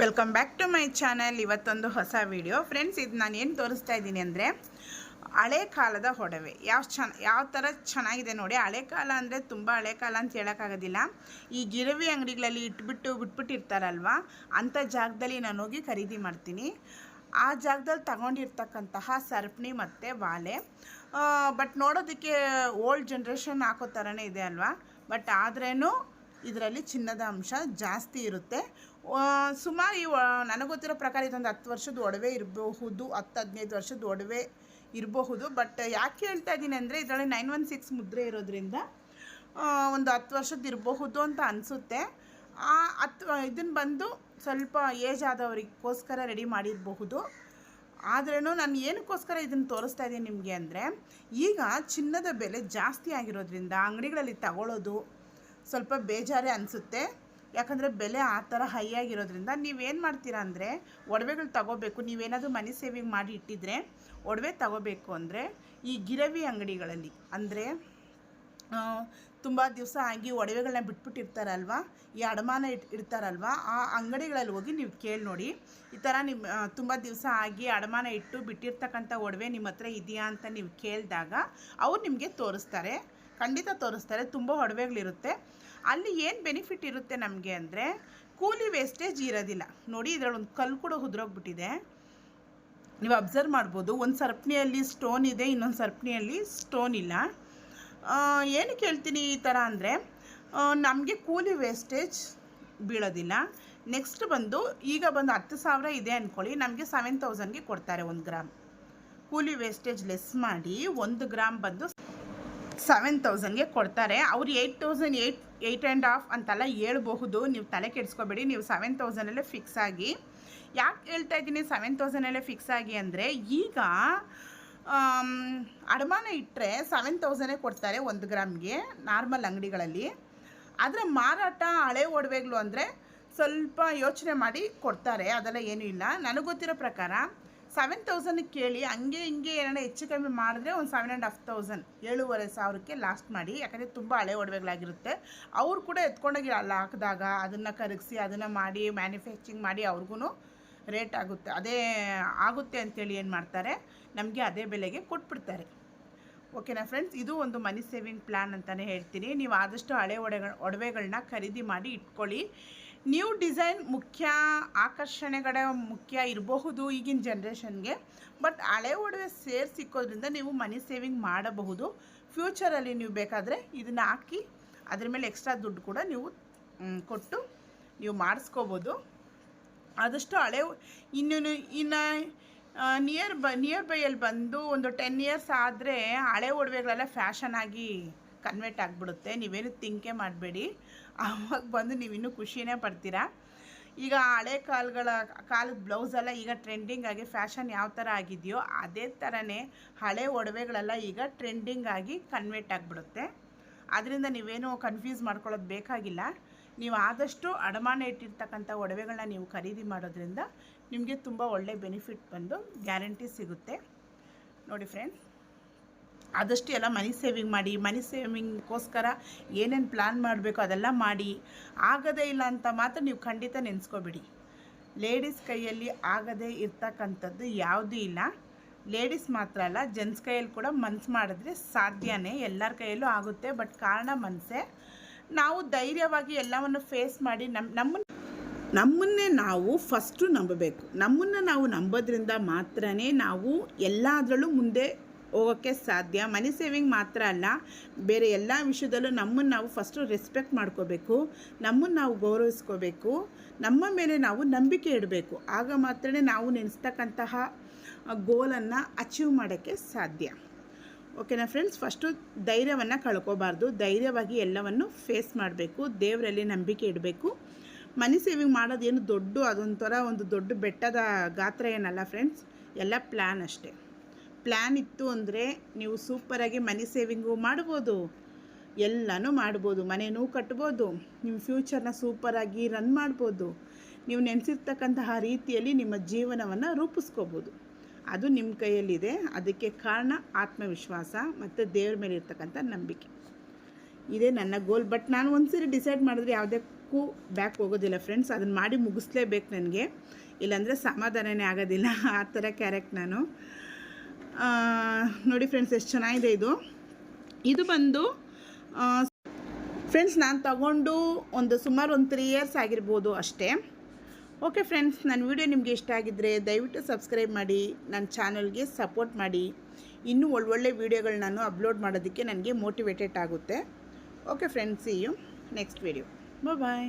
Welcome back to my channel ಇವತ್ತೊಂದು ಹೊಸ video friends ಇದು ನಾನು ಏನು ತೋರಿಸ್ತಾ ಇದ್ದೀನಿ ಅಂದರೆ, ಹಳೆ ಕಾಲದ ಒಡವೆ ಯಾವ ಚೆನ್ನ ಯಾವ ಥರ ಚೆನ್ನಾಗಿದೆ ನೋಡಿ. ಹಳೆ ಕಾಲ ಅಂದರೆ ತುಂಬ ಹಳೆ ಕಾಲ ಅಂತ ಹೇಳೋಕ್ಕಾಗೋದಿಲ್ಲ ಈ ಗಿರವಿ ಅಂಗಡಿಗಳಲ್ಲಿ ಇಟ್ಬಿಟ್ಟು ಬಿಟ್ಬಿಟ್ಟಿರ್ತಾರಲ್ವ? ಅಂಥ ಜಾಗದಲ್ಲಿ ನಾನು ಹೋಗಿ ಖರೀದಿ ಮಾಡ್ತೀನಿ. ಆ ಜಾಗದಲ್ಲಿ ತಗೊಂಡಿರ್ತಕ್ಕಂತಹ ಸರ್ಪಣಿ ಮತ್ತು ಬಾಲೆ ಬಟ್ ನೋಡೋದಕ್ಕೆ ಓಲ್ಡ್ ಜನ್ರೇಷನ್ ಹಾಕೋ ಥರನೇ ಇದೆ ಅಲ್ವಾ? ಬಟ್ ಆದ್ರೇನು ಇದರಲ್ಲಿ ಚಿನ್ನದ ಅಂಶ ಜಾಸ್ತಿ ಇರುತ್ತೆ. ಸುಮಾರು ಈ ನನಗೊತ್ತಿರೋ ಗೊತ್ತಿರೋ ಪ್ರಕಾರ ಇದೊಂದು ಹತ್ತು ವರ್ಷದ ಒಡವೆ ಇರಬಹುದು, ಹತ್ತು ಹದಿನೈದು ವರ್ಷದ ಒಡವೆ ಇರಬಹುದು. ಬಟ್ ಯಾಕೆ ಹೇಳ್ತಾ ಇದ್ದೀನಿ ಅಂದರೆ ಇದರಲ್ಲಿ ನೈನ್ ಒನ್ ಸಿಕ್ಸ್ ಮುದ್ರೆ ಇರೋದ್ರಿಂದ ಒಂದು ಹತ್ತು ವರ್ಷದ್ದು ಇರಬಹುದು ಅಂತ ಅನಿಸುತ್ತೆ. ಆ, ಹತ್ತು ಇದನ್ನು ಬಂದು ಸ್ವಲ್ಪ ಏಜ್ ಆದವರಿಗೋಸ್ಕರ ರೆಡಿ ಮಾಡಿರಬಹುದು. ಆದ್ರೂ ನಾನು ಏನಕ್ಕೋಸ್ಕರ ಇದನ್ನು ತೋರಿಸ್ತಾ ಇದ್ದೀನಿ ನಿಮಗೆ ಅಂದರೆ, ಈಗ ಚಿನ್ನದ ಬೆಲೆ ಜಾಸ್ತಿ ಆಗಿರೋದ್ರಿಂದ ಅಂಗಡಿಗಳಲ್ಲಿ ತಗೊಳ್ಳೋದು ಸ್ವಲ್ಪ ಬೇಜಾರೇ ಅನಿಸುತ್ತೆ. ಯಾಕಂದರೆ ಬೆಲೆ ಆ ಥರ ಹೈ ಆಗಿರೋದ್ರಿಂದ ನೀವೇನು ಮಾಡ್ತೀರಾ ಅಂದರೆ ಒಡವೆಗಳು ತಗೋಬೇಕು. ನೀವೇನಾದರೂ ಮನಿ ಸೇವಿಂಗ್ ಮಾಡಿ ಇಟ್ಟಿದ್ರೆ ಒಡವೆ ತಗೋಬೇಕು ಅಂದರೆ ಈ ಗಿರವಿ ಅಂಗಡಿಗಳಲ್ಲಿ ಅಂದರೆ ತುಂಬ ದಿವಸ ಆಗಿ ಒಡವೆಗಳನ್ನ ಬಿಟ್ಬಿಟ್ಟಿರ್ತಾರಲ್ವ? ಈ ಅಡಮಾನ ಇಟ್, ಇಡ್ತಾರಲ್ವ? ಆ ಅಂಗಡಿಗಳಲ್ಲಿ ಹೋಗಿ ನೀವು ಕೇಳಿ ನೋಡಿ. ಈ ಥರ ನಿಮ್ಮ ತುಂಬ ದಿವಸ ಆಗಿ ಅಡಮಾನ ಇಟ್ಟು ಬಿಟ್ಟಿರ್ತಕ್ಕಂಥ ಒಡವೆ ನಿಮ್ಮ ಹತ್ರ ಇದೆಯಾ ಅಂತ ನೀವು ಕೇಳಿದಾಗ ಅವ್ರು ನಿಮಗೆ ತೋರಿಸ್ತಾರೆ. ಖಂಡಿತ ತೋರಿಸ್ತಾರೆ, ತುಂಬ ಒಡವೆಗಳಿರುತ್ತೆ. ಅಲ್ಲಿ ಏನು ಬೆನಿಫಿಟ್ ಇರುತ್ತೆ ನಮಗೆ ಅಂದರೆ, ಕೂಲಿ ವೇಸ್ಟೇಜ್ ಇರೋದಿಲ್ಲ. ನೋಡಿ, ಇದರಲ್ಲಿ ಒಂದು ಕಲ್ಲು ಕೂಡ ಉದುರೋಗ್ಬಿಟ್ಟಿದೆ. ನೀವು ಅಬ್ಸರ್ವ್ ಮಾಡ್ಬೋದು, ಒಂದು ಸರ್ಪಣಿಯಲ್ಲಿ ಸ್ಟೋನ್ ಇದೆ, ಇನ್ನೊಂದು ಸರ್ಪಣಿಯಲ್ಲಿ ಸ್ಟೋನ್ ಇಲ್ಲ. ಏನು ಕೇಳ್ತೀನಿ ಈ ಥರ ಅಂದರೆ ನಮಗೆ ಕೂಲಿ ವೇಸ್ಟೇಜ್ ಬೀಳೋದಿಲ್ಲ. ನೆಕ್ಸ್ಟ್ ಬಂದು, ಈಗ ಬಂದು ಹತ್ತು ಸಾವಿರ ಇದೆ ಅಂದ್ಕೊಳ್ಳಿ ನಮಗೆ ಸೆವೆನ್ ತೌಸಂಡ್ಗೆ ಕೊಡ್ತಾರೆ ಒಂದು ಗ್ರಾಮ್. ಕೂಲಿ ವೇಸ್ಟೇಜ್ ಲೆಸ್ ಮಾಡಿ, ಒಂದು ಗ್ರಾಮ್ ಬಂದು ಸೆವೆನ್ ತೌಸಂಡ್ಗೆ ಕೊಡ್ತಾರೆ. ಅವ್ರು eight thousand eight eight and half ಅಂತೆಲ್ಲ ಹೇಳ್ಬಹುದು. ನೀವು ತಲೆ ಕೆಡಿಸ್ಕೋಬೇಡಿ. ನೀವು ಸೆವೆನ್ ತೌಸಂಡಲ್ಲೇ ಫಿಕ್ಸ್ ಆಗಿ. ಯಾಕೆ ಹೇಳ್ತಾ ಇದ್ದೀನಿ ಸೆವೆನ್ ತೌಸಂಡಲ್ಲೇ ಫಿಕ್ಸ್ ಆಗಿ ಅಂದರೆ ಈಗ ಅಡಮಾನ ಇಟ್ಟರೆ ಸೆವೆನ್ ತೌಸಂಡೇ ಕೊಡ್ತಾರೆ ಒಂದು ಗ್ರಾಮ್ಗೆ ನಾರ್ಮಲ್ ಅಂಗಡಿಗಳಲ್ಲಿ. ಆದರೆ ಮಾರಾಟ ಹಳೆ ಒಡವೆಗಳು ಅಂದರೆ ಸ್ವಲ್ಪ ಯೋಚನೆ ಮಾಡಿ ಕೊಡ್ತಾರೆ. ಅದೆಲ್ಲ ಏನೂ ಇಲ್ಲ. ನನಗೆ ಗೊತ್ತಿರೋ ಪ್ರಕಾರ ಸೆವೆನ್ ತೌಸಂಡಿಗೆ ಕೇಳಿ, ಹಂಗೆ ಹಿಂಗೆ ಏನಾರ ಹೆಚ್ಚು ಕಮ್ಮಿ ಮಾಡಿದ್ರೆ ಒಂದು ಸೆವೆನ್ ಆ್ಯಂಡ್ ಹಾಫ್ ತೌಸಂಡ್ ಏಳುವರೆ ಸಾವಿರಕ್ಕೆ ಲಾಸ್ಟ್ ಮಾಡಿ. ಯಾಕಂದರೆ ತುಂಬ ಹಳೆ ಒಡವೆಗಳಾಗಿರುತ್ತೆ. ಅವ್ರು ಕೂಡ ಎತ್ಕೊಂಡೋಗಿ ಅಲ್ಲಿ ಹಾಕಿದಾಗ, ಅದನ್ನು ಕರಗಿಸಿ, ಅದನ್ನು ಮಾಡಿ ಮ್ಯಾನುಫ್ಯಾಕ್ಚರಿಂಗ್ ಮಾಡಿ ಅವ್ರಿಗೂ ರೇಟ್ ಆಗುತ್ತೆ. ಅದೇ ಆಗುತ್ತೆ ಅಂತೇಳಿ ಏನು ಮಾಡ್ತಾರೆ? ನಮಗೆ ಅದೇ ಬೆಲೆಗೆ ಕೊಟ್ಬಿಡ್ತಾರೆ. ಓಕೆನಾ ಫ್ರೆಂಡ್ಸ್ ಇದು ಒಂದು ಮನಿ ಸೇವಿಂಗ್ ಪ್ಲ್ಯಾನ್ ಅಂತಲೇ ಹೇಳ್ತೀನಿ. ನೀವು ಆದಷ್ಟು ಹಳೆ ಒಡೆಗಳ ಒಡವೆಗಳನ್ನ ಖರೀದಿ ಮಾಡಿ ಇಟ್ಕೊಳ್ಳಿ. ನ್ಯೂ ಡಿಸೈನ್ ಮುಖ್ಯ ಆಕರ್ಷಣೆಗಳ ಮುಖ್ಯ ಇರಬಹುದು ಈಗಿನ ಜನ್ರೇಷನ್ಗೆ ಬಟ್ ಹಳೆ ಒಡವೆ ಸೇರಿ ಸಿಕ್ಕೋದ್ರಿಂದ ನೀವು ಮನಿ ಸೇವಿಂಗ್ ಮಾಡಬಹುದು. ಫ್ಯೂಚರಲ್ಲಿ ನೀವು ಬೇಕಾದರೆ ಇದನ್ನು ಹಾಕಿ ಅದ್ರ ಮೇಲೆ ಎಕ್ಸ್ಟ್ರಾ ದುಡ್ಡು ಕೂಡ ನೀವು ಕೊಟ್ಟು ನೀವು ಮಾಡಿಸ್ಕೋಬೋದು. ಆದಷ್ಟು ಹಳೆ ಇನ್ನು ಇನ್ನು ನಿಯರ್ ಬ ನಿಯರ್ ಬೈಯಲ್ಲಿ ಬಂದು ಒಂದು ಟೆನ್ ಇಯರ್ಸ್ ಆದರೆ ಹಳೆ ಒಡವೆಗಳೆಲ್ಲ ಫ್ಯಾಷನ್ ಆಗಿ ಕನ್ವರ್ಟ್ ಆಗಿಬಿಡುತ್ತೆ. ನೀವೇನು ತಿಂಕೆ ಮಾಡಬೇಡಿ. ಆವಾಗ ಬಂದು ನೀವು ಇನ್ನೂ ಖುಷಿನೇ ಪಡ್ತೀರಾ? ಈಗ ಹಳೆ ಕಾಲಗಳ, ಕಾಲದ ಬ್ಲೌಸ್ ಎಲ್ಲ ಈಗ ಟ್ರೆಂಡಿಂಗ್ ಆಗಿ ಫ್ಯಾಷನ್ ಯಾವ ಥರ ಆಗಿದೆಯೋ ಅದೇ ಥರನೇ ಹಳೆ ಒಡವೆಗಳೆಲ್ಲ ಈಗ ಟ್ರೆಂಡಿಂಗ್ ಆಗಿ ಕನ್ವರ್ಟ್ ಆಗಿಬಿಡುತ್ತೆ. ಅದರಿಂದ ನೀವೇನು ಕನ್ಫ್ಯೂಸ್ ಮಾಡ್ಕೊಳ್ಳೋದು ಬೇಕಾಗಿಲ್ಲ. ನೀವು ಆದಷ್ಟು ಅಡಮಾನ ಇಟ್ಟಿರ್ತಕ್ಕಂಥ ಒಡವೆಗಳನ್ನ ನೀವು ಖರೀದಿ ಮಾಡೋದ್ರಿಂದ ನಿಮಗೆ ತುಂಬ ಒಳ್ಳೆ ಬೆನಿಫಿಟ್ ಬಂದು ಗ್ಯಾರಂಟಿ ಸಿಗುತ್ತೆ. ನೋಡಿ ಫ್ರೆಂಡ್ಸ್ ಆದಷ್ಟು ಎಲ್ಲ ಮನಿ ಸೇವಿಂಗ್ ಮಾಡಿ ಮನಿ ಸೇವಿಂಗ್ಗೋಸ್ಕರ ಏನೇನು ಪ್ಲ್ಯಾನ್ ಮಾಡಬೇಕು ಅದೆಲ್ಲ ಮಾಡಿ. ಆಗದೇ ಇಲ್ಲ ಅಂತ ಮಾತ್ರ ನೀವು ಖಂಡಿತ ನೆನೆಸ್ಕೋಬೇಡಿ. ಲೇಡೀಸ್ ಕೈಯಲ್ಲಿ ಆಗದೇ ಇರ್ತಕ್ಕಂಥದ್ದು ಯಾವುದೂ ಇಲ್ಲ. ಲೇಡೀಸ್ ಮಾತ್ರ ಅಲ್ಲ ಜೆಂಟ್ಸ್ ಕೈಯಲ್ಲಿ ಕೂಡ ಮನ್ಸು ಮಾಡಿದ್ರೆ ಸಾಧ್ಯನೇ. ಎಲ್ಲರ ಕೈಯಲ್ಲೂ ಆಗುತ್ತೆ ಬಟ್ ಕಾರಣ ಮನಸ್ಸೇ ನಾವು ಧೈರ್ಯವಾಗಿ ಎಲ್ಲವನ್ನು ಫೇಸ್ ಮಾಡಿ ನಮ್ಮ ನಮ್ಮನ್ನು ನಮ್ಮನ್ನೇ ನಾವು ಫಸ್ಟು ನಂಬಬೇಕು ನಮ್ಮನ್ನು ನಾವು ನಂಬೋದ್ರಿಂದ ಮಾತ್ರನೇ ನಾವು ಎಲ್ಲದರಲ್ಲೂ ಮುಂದೆ ಹೋಗೋಕ್ಕೆ ಸಾಧ್ಯ. ಮನಿ ಸೇವಿಂಗ್ ಮಾತ್ರ ಅಲ್ಲ, ಬೇರೆ ಎಲ್ಲ ವಿಷಯದಲ್ಲೂ ನಮ್ಮನ್ನು ನಾವು ಫಸ್ಟು ರೆಸ್ಪೆಕ್ಟ್ ಮಾಡ್ಕೋಬೇಕು, ನಮ್ಮನ್ನು ನಾವು ಗೌರವಿಸ್ಕೋಬೇಕು, ನಮ್ಮ ಮೇಲೆ ನಾವು ನಂಬಿಕೆ ಇಡಬೇಕು. ಆಗ ಮಾತ್ರ ನಾವು ನೆನೆಸ್ತಕ್ಕಂತಹ ಗೋಲನ್ನು ಅಚೀವ್ ಮಾಡೋಕ್ಕೆ ಸಾಧ್ಯ. ಓಕೆನಾ ಫ್ರೆಂಡ್ಸ್ ಫಸ್ಟು ಧೈರ್ಯವನ್ನು ಕಳ್ಕೋಬಾರ್ದು. ಧೈರ್ಯವಾಗಿ ಎಲ್ಲವನ್ನು ಫೇಸ್ ಮಾಡಬೇಕು, ದೇವರಲ್ಲಿ ನಂಬಿಕೆ ಇಡಬೇಕು. ಮನಿ ಸೇವಿಂಗ್ ಮಾಡೋದೇನು ದೊಡ್ಡ, ಅದೊಂಥರ ಒಂದು ದೊಡ್ಡ ಬೆಟ್ಟದ ಗಾತ್ರ ಏನಲ್ಲ ಫ್ರೆಂಡ್ಸ್ ಎಲ್ಲ ಪ್ಲ್ಯಾನ್ ಅಷ್ಟೇ. ಪ್ಲ್ಯಾನ್ ಇತ್ತು ಅಂದರೆ ನೀವು ಸೂಪರಾಗಿ ಮನಿ ಸೇವಿಂಗು ಮಾಡ್ಬೋದು. ಎಲ್ಲನೂ ಮಾಡ್ಬೋದು, ಮನೆನೂ ಕಟ್ಬೋದು ನಿಮ್ಮ ಫ್ಯೂಚರ್ನ ಸೂಪರಾಗಿ ರನ್ ಮಾಡ್ಬೋದು. ನೀವು ನೆನೆಸಿರ್ತಕ್ಕಂತಹ ರೀತಿಯಲ್ಲಿ ನಿಮ್ಮ ಜೀವನವನ್ನು ರೂಪಿಸ್ಕೋಬೋದು. ಅದು ನಿಮ್ಮ ಕೈಯಲ್ಲಿದೆ, ಅದಕ್ಕೆ ಕಾರಣ ಆತ್ಮವಿಶ್ವಾಸ ಮತ್ತು ದೇವ್ರ ಮೇಲೆ ಇರ್ತಕ್ಕಂಥ ನಂಬಿಕೆ. ಇದೇ ನನ್ನ ಗೋಲ್ ಬಟ್ ನಾನು ಒಂದ್ಸರಿ ಡಿಸೈಡ್ ಮಾಡಿದ್ರೆ ಯಾವುದಕ್ಕೂ ಬ್ಯಾಕ್ ಹೋಗೋದಿಲ್ಲ ಫ್ರೆಂಡ್ಸ್ ಅದನ್ನು ಮಾಡಿ ಮುಗಿಸ್ಲೇಬೇಕು ನನಗೆ. ಇಲ್ಲಾಂದರೆ ಸಮಾಧಾನನೇ ಆಗೋದಿಲ್ಲ, ಆ ಥರ ಕ್ಯಾರೆಕ್ಟ್ ನಾನು. ನೋಡಿ ಫ್ರೆಂಡ್ಸ್ ಎಷ್ಟು ಚೆನ್ನಾಗಿದೆ ಇದು. ಇದು ಬಂದು ಫ್ರೆಂಡ್ಸ್ ನಾನು ತಗೊಂಡು ಒಂದು ಸುಮಾರು ಒಂದು ತ್ರೀ ಇಯರ್ಸ್ ಆಗಿರ್ಬೋದು ಅಷ್ಟೇ. ಓಕೆ ಫ್ರೆಂಡ್ಸ್ ನನ್ನ ವಿಡಿಯೋ ನಿಮಗೆ ಇಷ್ಟ ಆಗಿದ್ದರೆ ದಯವಿಟ್ಟು ಸಬ್ಸ್ಕ್ರೈಬ್ ಮಾಡಿ ನನ್ನ ಚಾನಲ್ಗೆ ಸಪೋರ್ಟ್ ಮಾಡಿ. ಇನ್ನೂ ಒಳ್ಳೊಳ್ಳೆ ವೀಡಿಯೋಗಳು ನಾನು ಅಪ್ಲೋಡ್ ಮಾಡೋದಕ್ಕೆ ನನಗೆ ಮೋಟಿವೇಟೆಡ್ ಆಗುತ್ತೆ. Okay friends see you next video bye